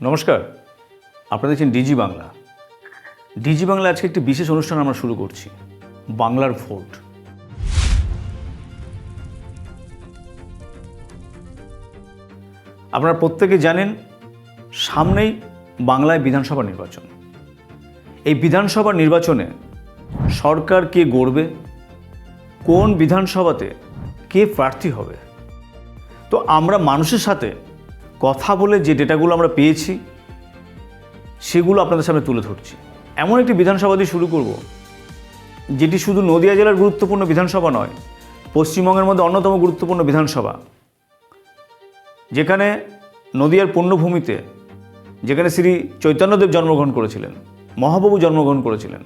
নমস্কার। আপনারা দেখছেন ডিজি বাংলা। ডিজি বাংলা আজকে একটি বিশেষ অনুষ্ঠান আমরা শুরু করছি, বাংলার ভোট। আপনারা প্রত্যেকে জানেন, সামনেই বাংলায় বিধানসভা নির্বাচন। এই বিধানসভা নির্বাচনে সরকার কে গড়বে, কোন বিধানসভাতে কে প্রার্থী হবে? তো আমরা মানুষের সাথে কথা বলে যে ডেটাগুলো আমরা পেয়েছি, সেগুলো আপনাদের সামনে তুলে ধরছি। এমন একটি বিধানসভা দিয়ে শুরু করব, যেটি শুধু নদিয়া জেলার গুরুত্বপূর্ণ বিধানসভা নয়, পশ্চিমবঙ্গের মধ্যে অন্যতম গুরুত্বপূর্ণ বিধানসভা, যেখানে নদিয়ার পুণ্যভূমিতে যেখানে শ্রী চৈতন্যদেব জন্মগ্রহণ করেছিলেন মহাপ্রভু জন্মগ্রহণ করেছিলেন।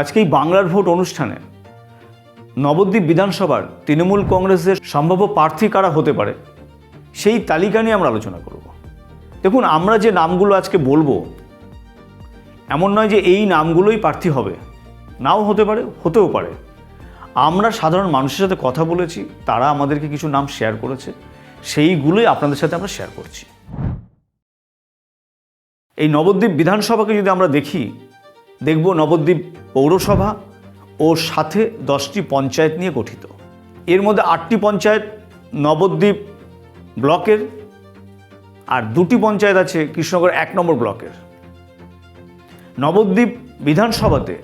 আজকে এই বাংলার ভোট অনুষ্ঠানে নবদ্বীপ বিধানসভার তৃণমূল কংগ্রেসের সম্ভাব্য প্রার্থী কারা হতে পারে, সেই তালিকা নিয়ে আমরা আলোচনা করব। দেখুন, আমরা যে নামগুলো আজকে বলব, এমন নয় যে এই নামগুলোই প্রার্থী হবে, নাও হতে পারে, হতেও পারে। আমরা সাধারণ মানুষের সাথে কথা বলেছি, তারা আমাদেরকে কিছু নাম শেয়ার করেছে, সেইগুলোই আপনাদের সাথে আমরা শেয়ার করছি। এই নবদ্বীপ বিধানসভাকে যদি আমরা দেখি, দেখব নবদ্বীপ পৌরসভা ও সাথে দশটি পঞ্চায়েত নিয়ে গঠিত। এর মধ্যে আটটি পঞ্চায়েত নবদ্বীপ ব্লকের আর দুটি পঞ্চায়েত আছে কৃষ্ণনগর এক নম্বর ব্লকের। নবদ্বীপ বিধানসভাতে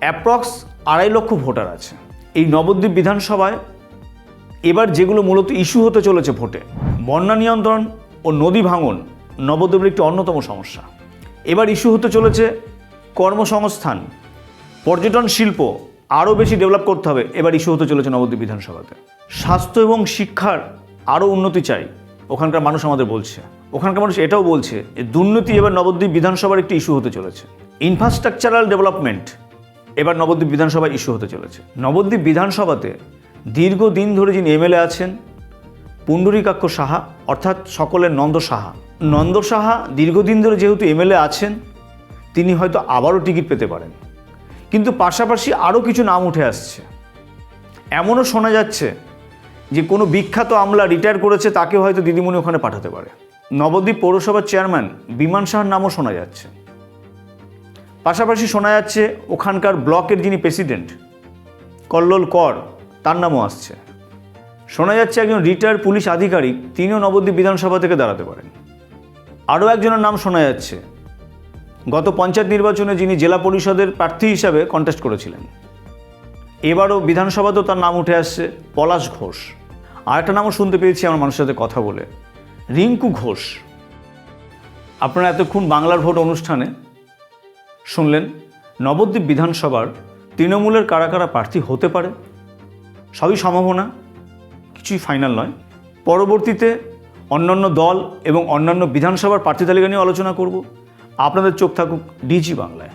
অ্যাপ্রক্স আড়াই লক্ষ ভোটার আছে। এই নবদ্বীপ বিধানসভায় এবার যেগুলো মূলত ইস্যু হতে চলেছে ভোটে, বন্যা নিয়ন্ত্রণ ও নদী ভাঙন নবদ্বীপের একটি অন্যতম সমস্যা। এবার ইস্যু হতে চলেছে কর্মসংস্থান পর্যটন শিল্প আরও বেশি ডেভেলপ করতে হবে। এবার ইস্যু হতে চলেছে নবদ্বীপ বিধানসভাতে। স্বাস্থ্য এবং শিক্ষার আরও উন্নতি চাই, ওখানকার মানুষ আমাদের বলছে। ওখানকার মানুষ এটাও বলছে যে দুর্নীতি এবার নবদ্বীপ বিধানসভার একটি ইস্যু হতে চলেছে। ইনফ্রাস্ট্রাকচারাল ডেভেলপমেন্ট এবার নবদ্বীপ বিধানসভায় ইস্যু হতে চলেছে। নবদ্বীপ বিধানসভাতে দীর্ঘদিন ধরে যিনি এমএলএ আছেন, পুণ্ডরীকাক্ষ সাহা, অর্থাৎ সকলের নন্দ সাহা। নন্দ সাহা দীর্ঘদিন ধরে যেহেতু এমএলএ আছেন, তিনি হয়তো আবারও টিকিট পেতে পারেন। কিন্তু পাশাপাশি আরও কিছু নাম উঠে আসছে। এমনও শোনা যাচ্ছে যে কোনো বিখ্যাত আমলা রিটায়ার করেছে, তাকে হয়তো দিদিমণি ওখানে পাঠাতে পারে। নবদ্বীপ পৌরসভার চেয়ারম্যান বিমান সাহার নামও শোনা যাচ্ছে। পাশাপাশি শোনা যাচ্ছে ওখানকার ব্লকের যিনি প্রেসিডেন্ট কল্লোল কর, তার নামও আসছে। শোনা যাচ্ছে একজন রিটায়ার্ড পুলিশ আধিকারিক, তিনিও নবদ্বীপ বিধানসভা থেকে দাঁড়াতে পারেন। আরও একজনের নাম শোনা যাচ্ছে গত পঞ্চায়েত নির্বাচনে যিনি জেলা পরিষদের প্রার্থী হিসাবে কন্টেস্ট করেছিলেন। এবারও বিধানসভাতেও তার নাম উঠে আসছে পলাশ ঘোষ। আর একটা নামও শুনতে পেয়েছি আমার মানুষের সাথে কথা বলে। রিঙ্কু ঘোষ। আপনারা এতক্ষণ বাংলার ভোট অনুষ্ঠানে শুনলেন, নবদ্বীপ বিধানসভার তৃণমূলের কারা কারা প্রার্থী হতে পারে, সবই সম্ভাবনা, কিছুই ফাইনাল নয়। পরবর্তীতে অন্যান্য দল এবং অন্যান্য বিধানসভার প্রার্থী তালিকা নিয়ে আলোচনা করব। আপনাদের চোখ থাকুক ডিজি বাংলায়।